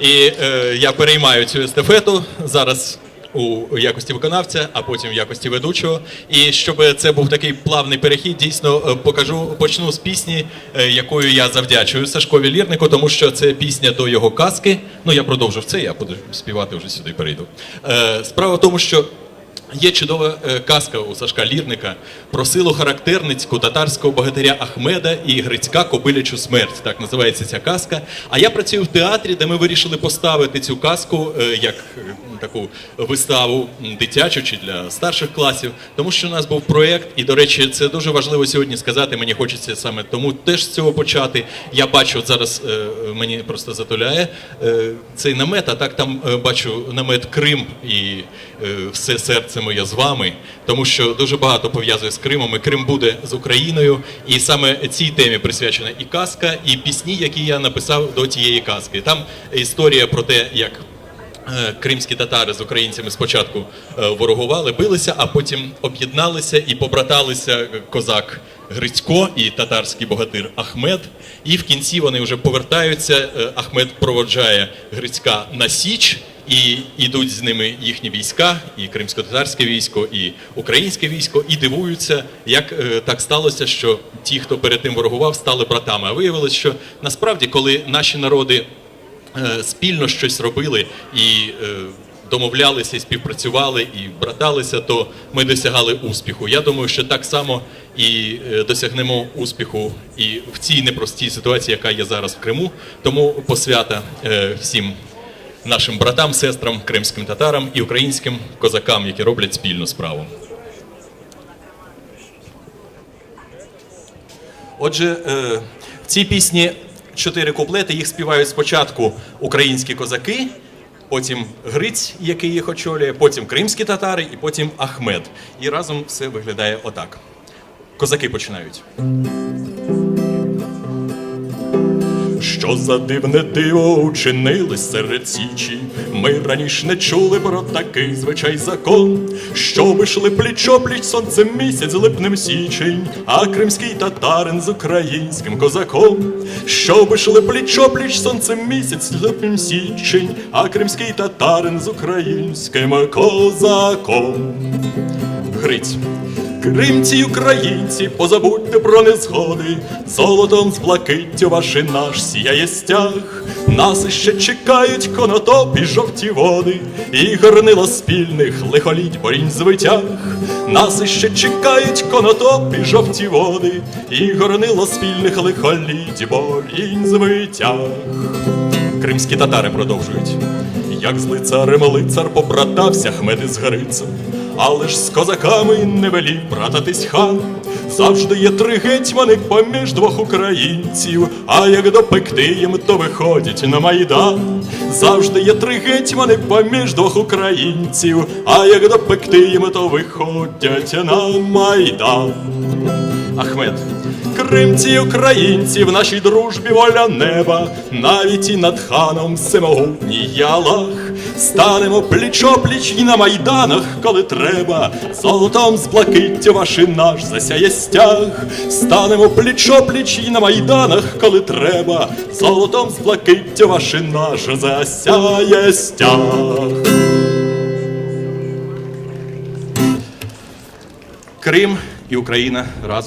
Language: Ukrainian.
І е, я переймаю цю естафету зараз у якості виконавця, а потім в якості ведучого. І щоб це був такий плавний перехід, дійсно е, покажу, почну з пісні, е, якою я завдячую Сашкові Лірнику, тому що це пісня до його казки. Ну я продовжив це, я буду співати вже сюди перейду. Е, справа в тому, що. Є чудова е, казка у Сашка Лірника про силу характерницьку татарського богатиря Ахмеда і Грицька кобилячу смерть. Так називається ця казка. А я працюю в театрі, де ми вирішили поставити цю казку е, як е, таку виставу дитячу чи для старших класів, тому що у нас був проєкт, і, до речі, це дуже важливо сьогодні сказати. Мені хочеться саме тому теж з цього почати. Я бачу зараз мені просто затуляє цей намет, а так там бачу намет Крим і все серце моє з вами, тому що дуже багато пов'язує з Кримом. І Крим буде з Україною. І саме цій темі присвячена і казка, і пісні, які я написав до тієї казки. Там історія про те, як Е, Кримські татари з українцями спочатку е, ворогували, билися, а потім об'єдналися і побраталися козак Грицько і татарський богатир Ахмед. І в кінці вони вже повертаються. Е, Ахмед проводжає Грицька на Січ. І йдуть з ними їхні війська, і кримсько-татарське військо, і українське військо, і дивуються, як е, так сталося, що ті, хто перед тим ворогував, стали братами. А виявилось, що насправді, коли наші народи е, спільно щось робили і е, домовлялися, і співпрацювали, і браталися, то ми досягали успіху. Я думаю, що так само і досягнемо успіху і в цій непростій ситуації, яка є зараз в Криму. Тому посвята всім нашим братам, сестрам, кримським татарам і українським козакам, які роблять спільну справу. Отже, е, в цій пісні чотири куплети. Їх співають спочатку українські козаки, потім Гриць, який їх очолює, потім кримські татари, і потім Ахмед. І разом все виглядає отак. Козаки починають. Що за дивне диво учинилось серед січі? Ми раніше не чули про такий звичай закон, що йшли пліч-опліч сонцем місяць липнем січень, а кримський татарин з українським козаком, що йшли пліч-опліч сонцем місяць липнем січень, а кримський татарин з українським козаком. Гриць. Кримці українці, позабудьте про незгоди, золотом з блакиттю ваші наш сіяє стяг. Нас іще чекають конотоп і жовті води, і горнило спільних лихоліть борінь звитяг. Нас іще чекають конотоп і жовті води, і горнило спільних лихоліть борінь звитяг. Кримські татари продовжують. Як з лицарем лицар побратався Хмед із Грицем, але ж з козаками не велів брататись хан. Завжди є три гетьмани поміж двох українців, а як допекти їм, то виходять на майдан. Завжди є три гетьмани поміж двох українців, а як допекти їм, то виходять на майдан. Ахмед. Кримці українці в нашій дружбі воля неба, навіть і над ханом всемогутній ялах. Станемо пліч-опліч і на майданах, коли треба, золотом з блакиттю ваші наш засяє стяг. Станемо пліч-опліч і на майданах, коли треба, золотом з блакиттю ваші наш засяє стяг. Крим і Україна разом.